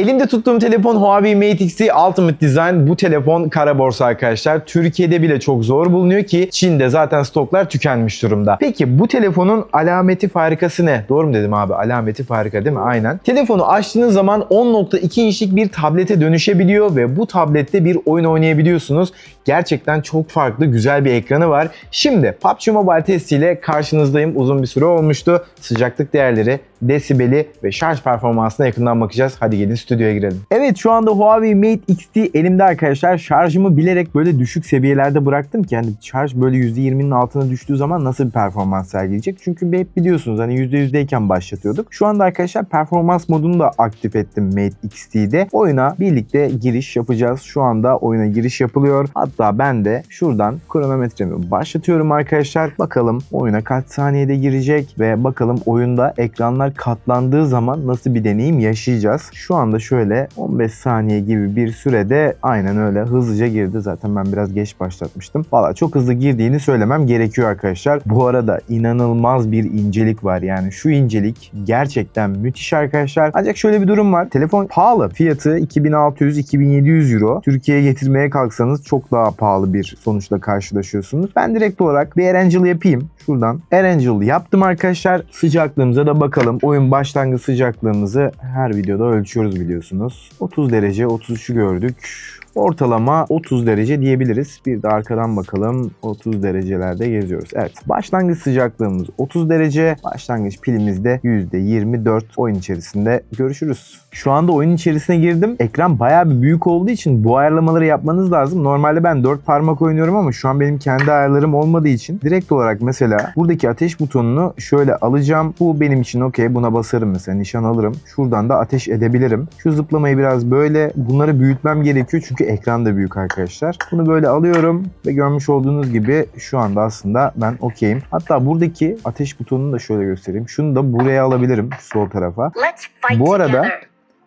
Elimde tuttuğum telefon Huawei Mate X Ultimate Design. Bu telefon kara borsa arkadaşlar. Türkiye'de bile çok zor bulunuyor ki Çin'de zaten stoklar tükenmiş durumda. Peki bu telefonun alameti farikası ne? Doğru mu dedim abi? Alameti farika değil mi? Aynen. Telefonu açtığınız zaman 10.2 inçlik bir tablete dönüşebiliyor ve bu tablette bir oyun oynayabiliyorsunuz. Gerçekten çok farklı, güzel bir ekranı var. Şimdi PUBG Mobile testiyle karşınızdayım. Uzun bir süre olmuştu. Sıcaklık değerleri, desibeli ve şarj performansına yakından bakacağız. Hadi gelin stüdyoya girelim. Evet şu anda Huawei Mate XT elimde arkadaşlar. Şarjımı bilerek böyle düşük seviyelerde bıraktım ki hani şarj böyle %20'nin altına düştüğü zaman nasıl bir performans sergileyecek? Çünkü hep biliyorsunuz hani %100'deyken başlatıyorduk. Şu anda arkadaşlar performans modunu da aktif ettim Mate XT'de. Oyuna birlikte giriş yapacağız. Şu anda oyuna giriş yapılıyor. Hatta ben de şuradan kronometremi başlatıyorum arkadaşlar. Bakalım oyuna kaç saniyede girecek ve bakalım oyunda ekranlar katlandığı zaman nasıl bir deneyim yaşayacağız. Şu anda şöyle 15 saniye gibi bir sürede aynen öyle hızlıca girdi. Zaten ben biraz geç başlatmıştım. Valla çok hızlı girdiğini söylemem gerekiyor arkadaşlar. Bu arada inanılmaz bir incelik var. Yani şu incelik gerçekten müthiş arkadaşlar. Ancak şöyle bir durum var. Telefon pahalı. Fiyatı 2600-2700 euro. Türkiye'ye getirmeye kalksanız çok daha pahalı bir sonuçla karşılaşıyorsunuz. Ben direkt olarak bir Erangel yapayım. Şuradan Erangel yaptım arkadaşlar. Sıcaklığımıza da bakalım. Oyun başlangıç sıcaklığımızı her videoda ölçüyoruz biliyorsunuz. 30 derece 33'ü gördük. Ortalama 30 derece diyebiliriz. Bir de arkadan bakalım. 30 derecelerde geziyoruz. Evet. Başlangıç sıcaklığımız 30 derece. Başlangıç pilimiz de %24. Oyun içerisinde görüşürüz. Şu anda oyun içerisine girdim. Ekran bayağı bir büyük olduğu için bu ayarlamaları yapmanız lazım. Normalde ben 4 parmak oynuyorum ama şu an benim kendi ayarlarım olmadığı için direkt olarak mesela buradaki ateş butonunu şöyle alacağım. Bu benim için okey. Buna basarım mesela. Nişan alırım. Şuradan da ateş edebilirim. Şu zıplamayı biraz böyle bunları büyütmem gerekiyor çünkü ekran da büyük arkadaşlar. Bunu böyle alıyorum ve görmüş olduğunuz gibi şu anda aslında ben okeyim. Hatta buradaki ateş butonunu da şöyle göstereyim. Şunu da buraya alabilirim sol tarafa. Bu arada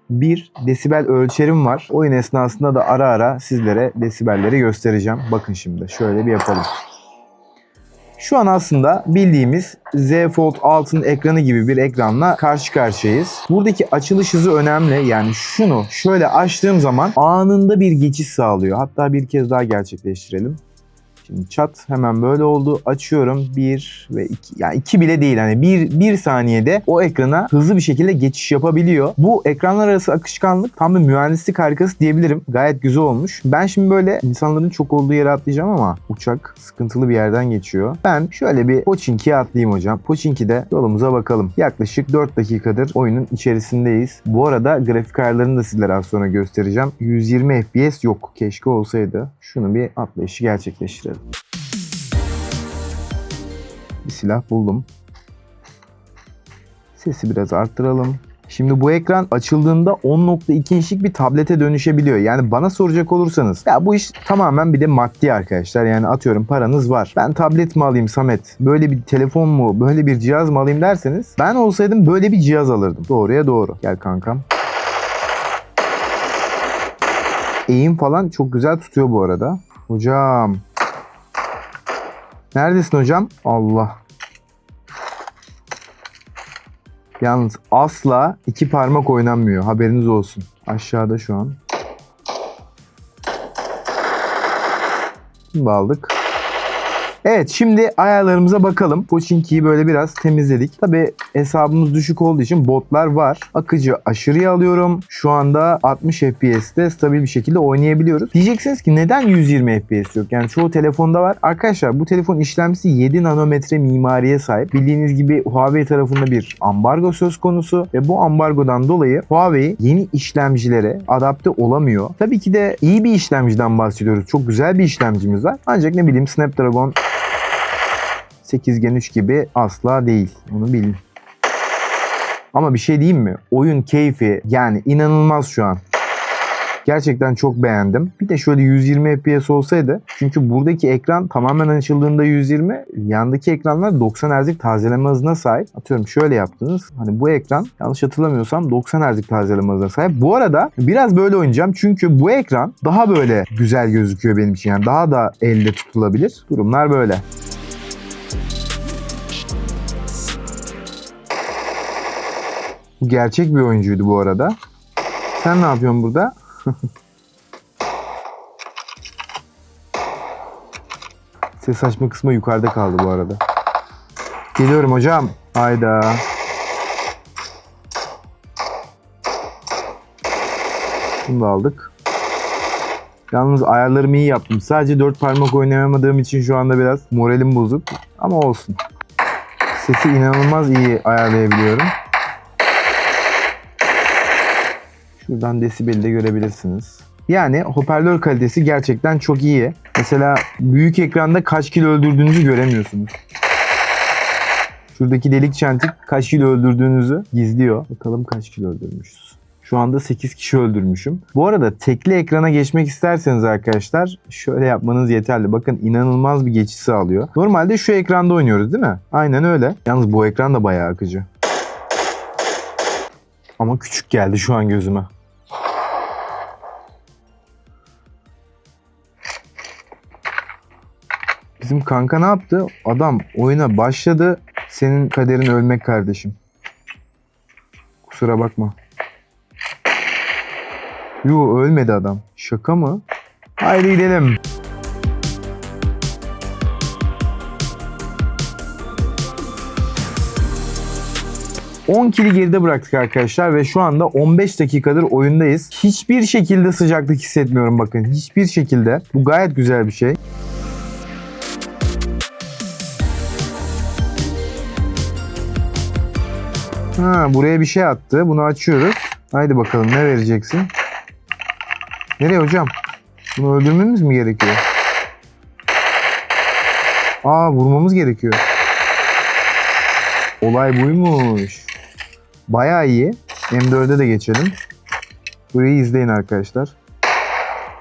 bir desibel ölçerim var. Oyun esnasında da ara ara sizlere desibelleri göstereceğim. Bakın şimdi şöyle bir yapalım. Şu an aslında bildiğimiz Z Fold altın ekranı gibi bir ekranla karşı karşıyayız. Buradaki açılış hızı önemli. Yani şunu şöyle açtığım zaman anında bir geçiş sağlıyor. Hatta bir kez daha gerçekleştirelim. Şimdi çat hemen böyle oldu. Açıyorum 1 ve 2. Yani 2 bile değil. Hani 1 1 saniyede o ekrana hızlı bir şekilde geçiş yapabiliyor. Bu ekranlar arası akışkanlık tam bir mühendislik harikası diyebilirim. Gayet güzel olmuş. Ben şimdi böyle insanların çok olduğu yere atlayacağım ama uçak sıkıntılı bir yerden geçiyor. Ben şöyle bir Pochinki'ye atlayayım hocam. Pochinki'de yolumuza bakalım. Yaklaşık 4 dakikadır oyunun içerisindeyiz. Bu arada grafik ayarlarını da sizlere az sonra göstereceğim. 120 FPS yok. Keşke olsaydı. Şunu bir atlayışı gerçekleştirelim. Bir silah buldum. Sesi biraz arttıralım. Şimdi bu ekran açıldığında 10.2 inçlik bir tablete dönüşebiliyor. Yani bana soracak olursanız ya bu iş tamamen bir de maddi arkadaşlar. Yani atıyorum paranız var. Ben tablet mi alayım Samet? Böyle bir telefon mu? Böyle bir cihaz mı alayım derseniz ben olsaydım böyle bir cihaz alırdım. Doğruya doğru. Gel kankam. Eğim falan çok güzel tutuyor bu arada. Hocam. Neredesin hocam? Allah. Yalnız asla iki parmak oynanmıyor. Haberiniz olsun. Aşağıda şu an. Şimdi aldık. Evet şimdi ayarlarımıza bakalım. Pochinki'yi böyle biraz temizledik. Tabi hesabımız düşük olduğu için botlar var. Akıcı aşırıya alıyorum. Şu anda 60 FPS'te stabil bir şekilde oynayabiliyoruz. Diyeceksiniz ki neden 120 FPS yok? Yani çoğu telefonda var. Arkadaşlar bu telefon işlemcisi 7 nanometre mimariye sahip. Bildiğiniz gibi Huawei tarafında bir ambargo söz konusu ve bu ambargodan dolayı Huawei yeni işlemcilere adapte olamıyor. Tabii ki de iyi bir işlemciden bahsediyoruz. Çok güzel bir işlemcimiz var. Ancak ne bileyim Snapdragon 8 Gen 3 gibi asla değil. Onu bilin. Ama bir şey diyeyim mi? Oyun keyfi yani inanılmaz şu an. Gerçekten çok beğendim. Bir de şöyle 120 FPS olsaydı. Çünkü buradaki ekran tamamen açıldığında 120. Yandaki ekranlar 90 Hz'lik tazeleme hızına sahip. Atıyorum şöyle yaptınız. Hani bu ekran yanlış hatırlamıyorsam 90 Hz'lik tazeleme hızına sahip. Bu arada biraz böyle oynayacağım. Çünkü bu ekran daha böyle güzel gözüküyor benim için. Yani daha da elde tutulabilir. Durumlar böyle. Bu gerçek bir oyuncuydu bu arada. Sen ne yapıyorsun burada? Ses açma kısmı yukarıda kaldı bu arada. Geliyorum hocam. Hayda. Bunu da aldık. Yalnız ayarlarımı iyi yaptım. Sadece dört parmak oynayamadığım için şu anda biraz moralim bozuk. Ama olsun. Sesi inanılmaz iyi ayarlayabiliyorum. Şuradan desibeli de görebilirsiniz. Yani hoparlör kalitesi gerçekten çok iyi. Mesela büyük ekranda kaç kilo öldürdüğünüzü göremiyorsunuz. Şuradaki delik çentik kaç kilo öldürdüğünüzü gizliyor. Bakalım kaç kilo öldürmüşüz. Şu anda 8 kişi öldürmüşüm. Bu arada tekli ekrana geçmek isterseniz arkadaşlar şöyle yapmanız yeterli. Bakın inanılmaz bir geçiş sağlıyor. Normalde şu ekranda oynuyoruz değil mi? Aynen öyle. Yalnız bu ekran da bayağı akıcı. Ama küçük geldi şu an gözüme. Bizim kanka ne yaptı? Adam oyuna başladı. Senin kaderin ölmek kardeşim. Kusura bakma. Yo ölmedi adam. Şaka mı? Haydi gidelim. ...10 kili geride bıraktık arkadaşlar ve şu anda 15 dakikadır oyundayız. Hiçbir şekilde sıcaklık hissetmiyorum bakın. Hiçbir şekilde. Bu gayet güzel bir şey. Ha buraya bir şey attı. Bunu açıyoruz. Haydi bakalım ne vereceksin? Nereye hocam? Bunu öldürmemiz mi gerekiyor? Aa vurmamız gerekiyor. Olay buymuş. Bayağı iyi. M4'e de geçelim. Burayı izleyin arkadaşlar.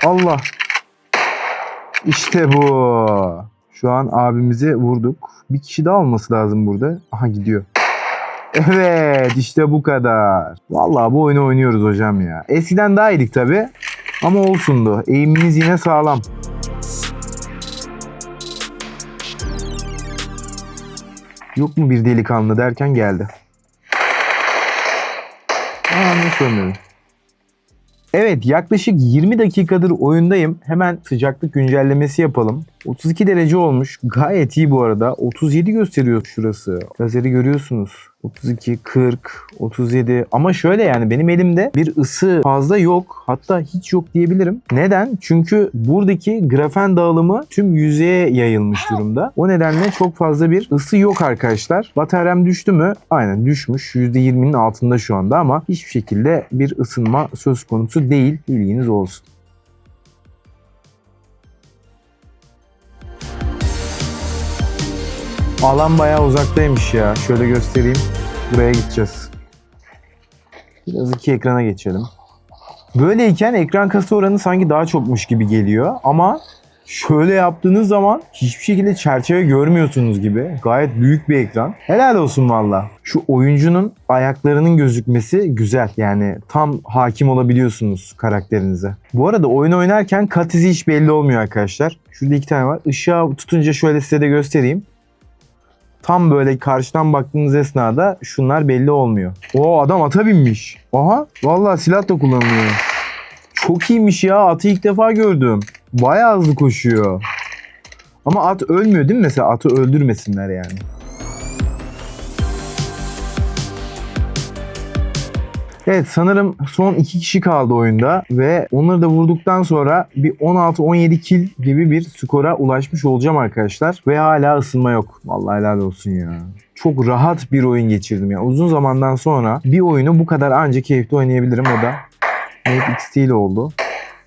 Allah. İşte bu. Şu an abimizi vurduk. Bir kişi daha olması lazım burada. Aha gidiyor. Evet işte bu kadar. Vallahi bu oyunu oynuyoruz hocam ya. Eskiden daha iyiydik tabi. Ama olsundu. Eğimimiz yine sağlam. Yok mu bir delikanlı derken geldi. Aa ölmedim? Evet yaklaşık 20 dakikadır oyundayım. Hemen sıcaklık güncellemesi yapalım. 32 derece olmuş. Gayet iyi bu arada. 37 gösteriyor şurası. Lazeri görüyorsunuz. 32, 40, 37 ama şöyle yani benim elimde bir ısı fazla yok. Hatta hiç yok diyebilirim. Neden? Çünkü buradaki grafen dağılımı tüm yüzeye yayılmış durumda. O nedenle çok fazla bir ısı yok arkadaşlar. Bataryam düştü mü? Aynen düşmüş. %20'nin altında şu anda ama hiçbir şekilde bir ısınma söz konusu değil. Bilginiz olsun. Alan bayağı uzaktaymış ya. Şöyle göstereyim. Buraya gideceğiz. Biraz iki ekrana geçelim. Böyleyken ekran kasa oranı sanki daha çokmuş gibi geliyor ama şöyle yaptığınız zaman hiçbir şekilde çerçeve görmüyorsunuz gibi. Gayet büyük bir ekran. Helal olsun valla. Şu oyuncunun ayaklarının gözükmesi güzel. Yani tam hakim olabiliyorsunuz karakterinize. Bu arada oyun oynarken kat izi hiç belli olmuyor arkadaşlar. Şurada iki tane var. Işığa tutunca şöyle size de göstereyim tam böyle karşıdan baktığınız esnada şunlar belli olmuyor. O adam ata binmiş. Aha vallahi silah da kullanılıyor. Çok iyiymiş ya atı ilk defa gördüm. Bayağı hızlı koşuyor. Ama at ölmüyor değil mi mesela atı öldürmesinler yani. Evet sanırım son iki kişi kaldı oyunda ve onları da vurduktan sonra bir 16-17 kill gibi bir skora ulaşmış olacağım arkadaşlar. Ve hala ısınma yok. Vallahi helal olsun ya. Çok rahat bir oyun geçirdim ya. Uzun zamandan sonra bir oyunu bu kadar anca keyifli oynayabilirim. O da Mate XT ile oldu.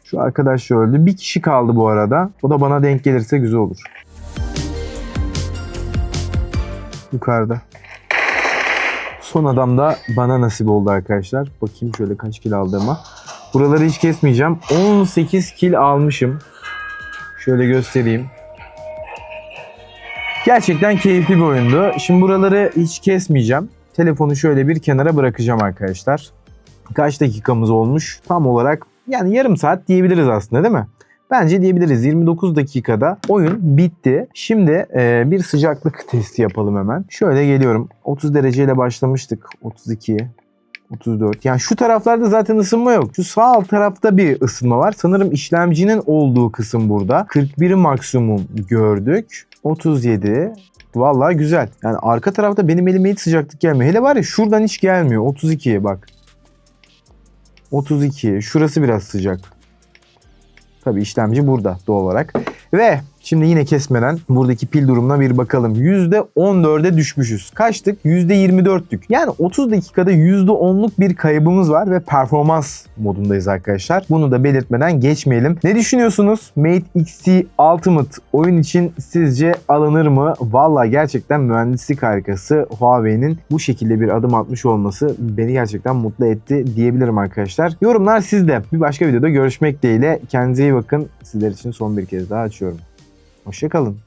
Şu arkadaş da öldü. Bir kişi kaldı bu arada. O da bana denk gelirse güzel olur. Yukarıda. Son adam da bana nasip oldu arkadaşlar. Bakayım şöyle kaç kil aldığıma. Buraları hiç kesmeyeceğim. 18 kil almışım. Şöyle göstereyim. Gerçekten keyifli bir oyundu. Şimdi buraları hiç kesmeyeceğim. Telefonu şöyle bir kenara bırakacağım arkadaşlar. Kaç dakikamız olmuş? Tam olarak yani yarım saat diyebiliriz aslında değil mi? Bence diyebiliriz 29 dakikada oyun bitti. Şimdi e, bir sıcaklık testi yapalım hemen. Şöyle geliyorum. 30 dereceyle başlamıştık. 32, 34. Yani şu taraflarda zaten ısınma yok. Şu sağ alt tarafta bir ısınma var. Sanırım işlemcinin olduğu kısım burada. 41 maksimum gördük. 37. Vallahi güzel. Yani arka tarafta benim elime hiç sıcaklık gelmiyor. Hele var ya şuradan hiç gelmiyor. 32'ye bak. 32. Şurası biraz sıcak. Tabii işlemci burada doğal olarak. Ve şimdi yine kesmeden buradaki pil durumuna bir bakalım. %14'e düşmüşüz. Kaçtık? %24'tük. Yani 30 dakikada %10'luk bir kaybımız var ve performans modundayız arkadaşlar. Bunu da belirtmeden geçmeyelim. Ne düşünüyorsunuz? Mate XT Ultimate oyun için sizce alınır mı? Valla gerçekten mühendislik harikası Huawei'nin bu şekilde bir adım atmış olması beni gerçekten mutlu etti diyebilirim arkadaşlar. Yorumlar sizde. Bir başka videoda görüşmek dileğiyle. Kendinize iyi bakın. Sizler için son bir kez daha açıyorum. Hoşçakalın.